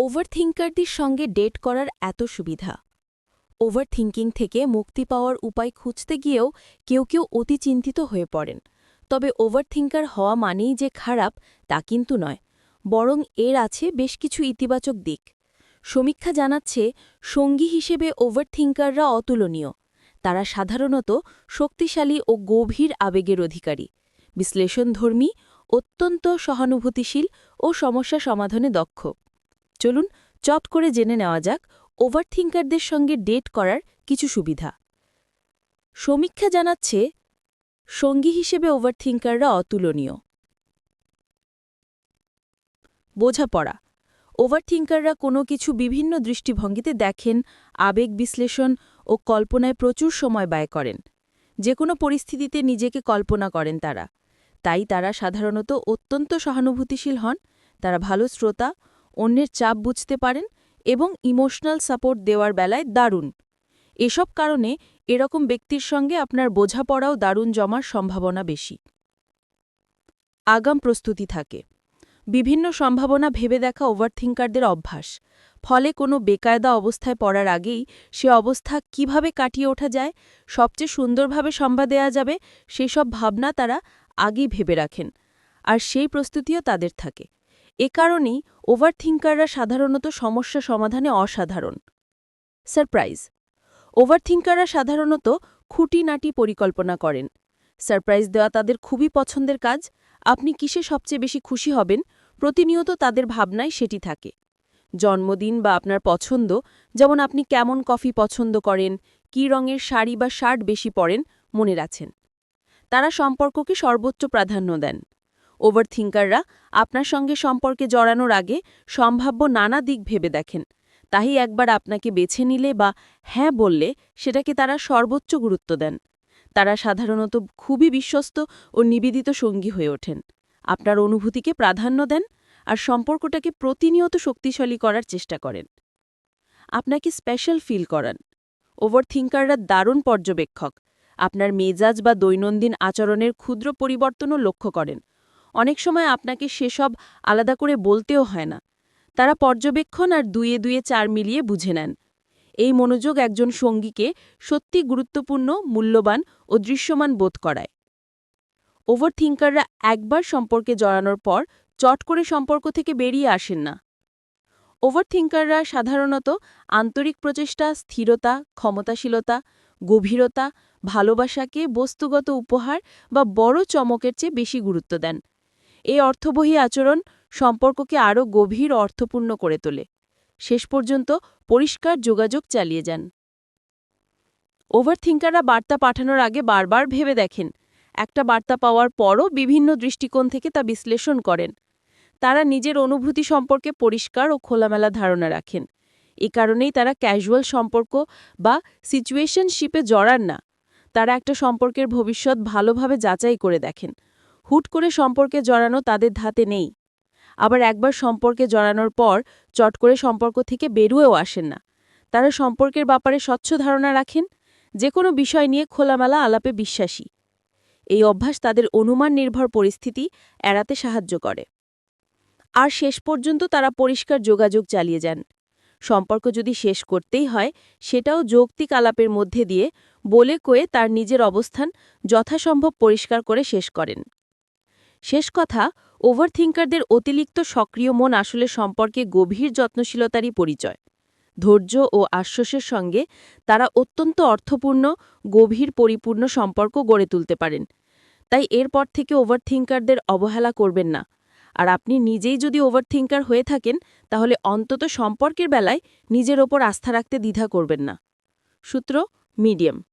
ওভারথিঙ্কারদের সঙ্গে ডেট করার এত সুবিধা। ওভারথিঙ্কিং থেকে মুক্তি পাওয়ার উপায় খুঁজতে গিয়েও কেউ কেউ অতি চিন্তিত হয়ে পড়েন। তবে ওভারথিঙ্কার হওয়া মানেই যে খারাপ, তা কিন্তু নয়। বরং এর আছে বেশ কিছু ইতিবাচক দিক। সমীক্ষা জানাচ্ছে, সঙ্গী হিসেবে ওভারথিঙ্কাররা অতুলনীয়। তারা সাধারণত শক্তিশালী ও গভীর আবেগের অধিকারী। বিশ্লেষণধর্মী, অত্যন্ত সহানুভূতিশীল ও সমস্যা সমাধানে দক্ষ। চলুন চট করে জেনে নেওয়া যাক ওভারথিঙ্কারদের সঙ্গে ডেট করার কিছু সুবিধা। সমীক্ষা জানাচ্ছে সঙ্গী হিসেবে ওভারথিঙ্কাররা অতুলনীয়। বোঝাপড়া। ওভারথিঙ্কাররা কোনো কিছু বিভিন্ন দৃষ্টিভঙ্গিতে দেখেন, আবেগ বিশ্লেষণ ও কল্পনায় প্রচুর সময় ব্যয় করেন। যে কোনো পরিস্থিতিতে নিজেকে কল্পনা করেন তারা। তাই তারা সাধারণত অত্যন্ত সহানুভূতিশীল হন, তারা ভালো শ্রোতা অন্যের চাপ বুঝতে পারেন এবং ইমোশনাল সাপোর্ট দেওয়ার বেলায় দারুণ। এসব কারণে এরকম ব্যক্তির সঙ্গে আপনার বোঝাপড়াও দারুণ জমার সম্ভাবনা বেশি। আগাম প্রস্তুতি থাকে। বিভিন্ন সম্ভাবনা ভেবে দেখা ওভারথিঙ্কারদের অভ্যাস। ফলে কোনো বেকায়দা অবস্থায় পড়ার আগেই সে অবস্থা কীভাবে কাটিয়ে ওঠা যায়, সবচেয়ে সুন্দরভাবে সম্ভা দেয়া যাবে, সেসব ভাবনা তারা আগেই ভেবে রাখেন। আর সেই প্রস্তুতিও তাদের থাকে। এ কারণেই ওভারথিঙ্কাররা সাধারণত সমস্যা সমাধানে অসাধারণ। সারপ্রাইজ। ওভারথিঙ্কাররা সাধারণত খুঁটিনাটি পরিকল্পনা করেন। সারপ্রাইজ দেওয়া তাদের খুবই পছন্দের কাজ। আপনি কিসে সবচেয়ে বেশি খুশি হবেন? প্রতিনিয়ত তাদের ভাবনায় সেটি থাকে। জন্মদিন বা আপনার পছন্দ, যেমন আপনি কেমন কফি পছন্দ করেন, কী রঙের শাড়ি বা শার্ট বেশি পরেন, মনে রাখেন। তারা সম্পর্ককে সর্বোচ্চ প্রাধান্য দেন। ওভারথিঙ্কাররা আপনার সঙ্গে সম্পর্কে জড়ানোর আগে সম্ভাব্য নানা দিক ভেবে দেখেন। তাই একবার আপনাকে বেছে নিলে বা হ্যাঁ বললে সেটাকে তারা সর্বোচ্চ গুরুত্ব দেন। তারা সাধারণত খুবই বিশ্বস্ত ও নিবেদিত সঙ্গী হয়ে ওঠেন। আপনার অনুভূতিকে প্রাধান্য দেন আর সম্পর্কটাকে প্রতিনিয়ত শক্তিশালী করার চেষ্টা করেন। আপনাকে স্পেশাল ফিল করান। ওভারথিঙ্কাররা দারুণ পর্যবেক্ষক। আপনার মেজাজ বা দৈনন্দিন আচরণের ক্ষুদ্র পরিবর্তনও লক্ষ্য করেন। অনেক সময় আপনাকে সেসব আলাদা করে বলতেও হয় না। তারা পর্যবেক্ষণ আর দুয়ে দুয়ে চার মিলিয়ে বুঝে নেন। এই মনোযোগ একজন সঙ্গীকে সত্যি গুরুত্বপূর্ণ, মূল্যবান ও দৃশ্যমান বোধ করায়। ওভারথিঙ্কাররা একবার সম্পর্কে জড়ানোর পর চট করে সম্পর্ক থেকে বেরিয়ে আসেন না। ওভারথিঙ্কাররা সাধারণত আন্তরিক প্রচেষ্টা, স্থিরতা, ক্ষমতাশীলতা, গভীরতা, ভালোবাসাকে বস্তুগত উপহার বা বড় চমকের চেয়ে বেশি গুরুত্ব দেন। এই অর্থবহী আচরণ সম্পর্ককে আরও গভীর অর্থপূর্ণ করে তোলে। শেষ পর্যন্ত পরিষ্কার যোগাযোগ চালিয়ে যান। ওভারথিঙ্কাররা বার্তা পাঠানোর আগে বারবার ভেবে দেখেন। একটা বার্তা পাওয়ার পরও বিভিন্ন দৃষ্টিকোণ থেকে তা বিশ্লেষণ করেন। তারা নিজের অনুভূতি সম্পর্কে পরিষ্কার ও খোলামেলা ধারণা রাখেন। এ কারণেই তারা ক্যাজুয়াল সম্পর্ক বা সিচুয়েশনশিপে জড়ান না। তারা একটা সম্পর্কের ভবিষ্যৎ ভালোভাবে যাচাই করে দেখেন। হুট করে সম্পর্কে জড়ানো তাদের ধাতে নেই। আবার একবার সম্পর্কে জড়ানোর পর চট করে সম্পর্ক থেকে বেরুয়েও আসেন না। তারা সম্পর্কের ব্যাপারে স্বচ্ছ ধারণা রাখেন যে কোনো বিষয় নিয়ে খোলামেলা আলাপে বিশ্বাসী। এই অভ্যাস তাদের অনুমান নির্ভর পরিস্থিতি এড়াতে সাহায্য করে। আর শেষ পর্যন্ত তারা পরিষ্কার যোগাযোগ চালিয়ে যান। সম্পর্ক যদি শেষ করতেই হয়, সেটাও যৌক্তিক আলাপের মধ্যে দিয়ে বলে কয়ে তার নিজের অবস্থান যথাসম্ভব পরিষ্কার করে শেষ করেন। শেষ কথা, ওভারথিঙ্কারদের অতিরিক্ত সক্রিয় মন আসলে সম্পর্কে গভীর যত্নশীলতারই পরিচয়। ধৈর্য ও আশ্বাসের সঙ্গে তারা অত্যন্ত অর্থপূর্ণ, গভীর পরিপূর্ণ সম্পর্ক গড়ে তুলতে পারেন। তাই এরপর থেকে ওভারথিঙ্কারদের অবহেলা করবেন না। আর আপনি নিজেই যদি ওভারথিঙ্কার হয়ে থাকেন, তাহলে অন্তত সম্পর্কের বেলায় নিজের ওপর আস্থা রাখতে দ্বিধা করবেন না। সূত্র, মিডিয়াম।